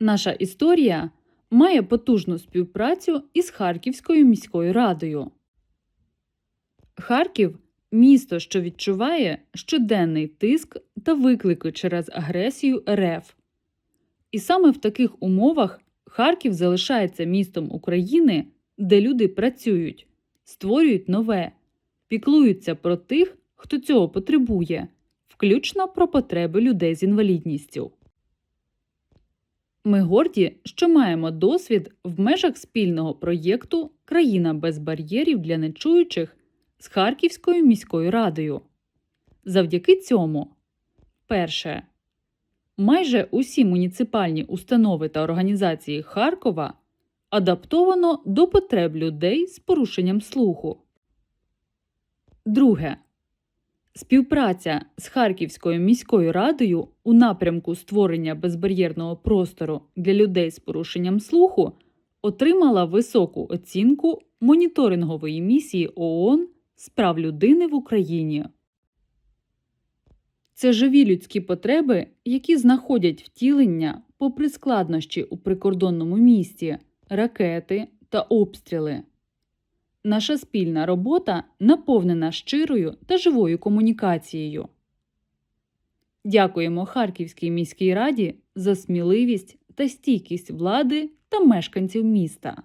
Наша історія має потужну співпрацю із Харківською міською радою. Харків місто, що відчуває щоденний тиск та виклики через агресію РФ. І саме в таких умовах Харків залишається містом України, де люди працюють, створюють нове, піклуються про тих, хто цього потребує, включно про потреби людей з інвалідністю. Ми горді, що маємо досвід в межах спільного проєкту Країна без бар'єрів для нечуючих з Харківською міською радою. Завдяки цьому, перше, майже усі муніципальні установи та організації Харкова адаптовано до потреб людей з порушенням слуху. Друге. Співпраця з Харківською міською радою у напрямку створення безбар'єрного простору для людей з порушенням слуху отримала високу оцінку моніторингової місії ООН з прав людини в Україні. Це живі людські потреби, які знаходять втілення попри складнощі у прикордонному місті, ракети та обстріли. Наша спільна робота наповнена щирою та живою комунікацією. Дякуємо Харківській міській раді за сміливість та стійкість влади та мешканців міста.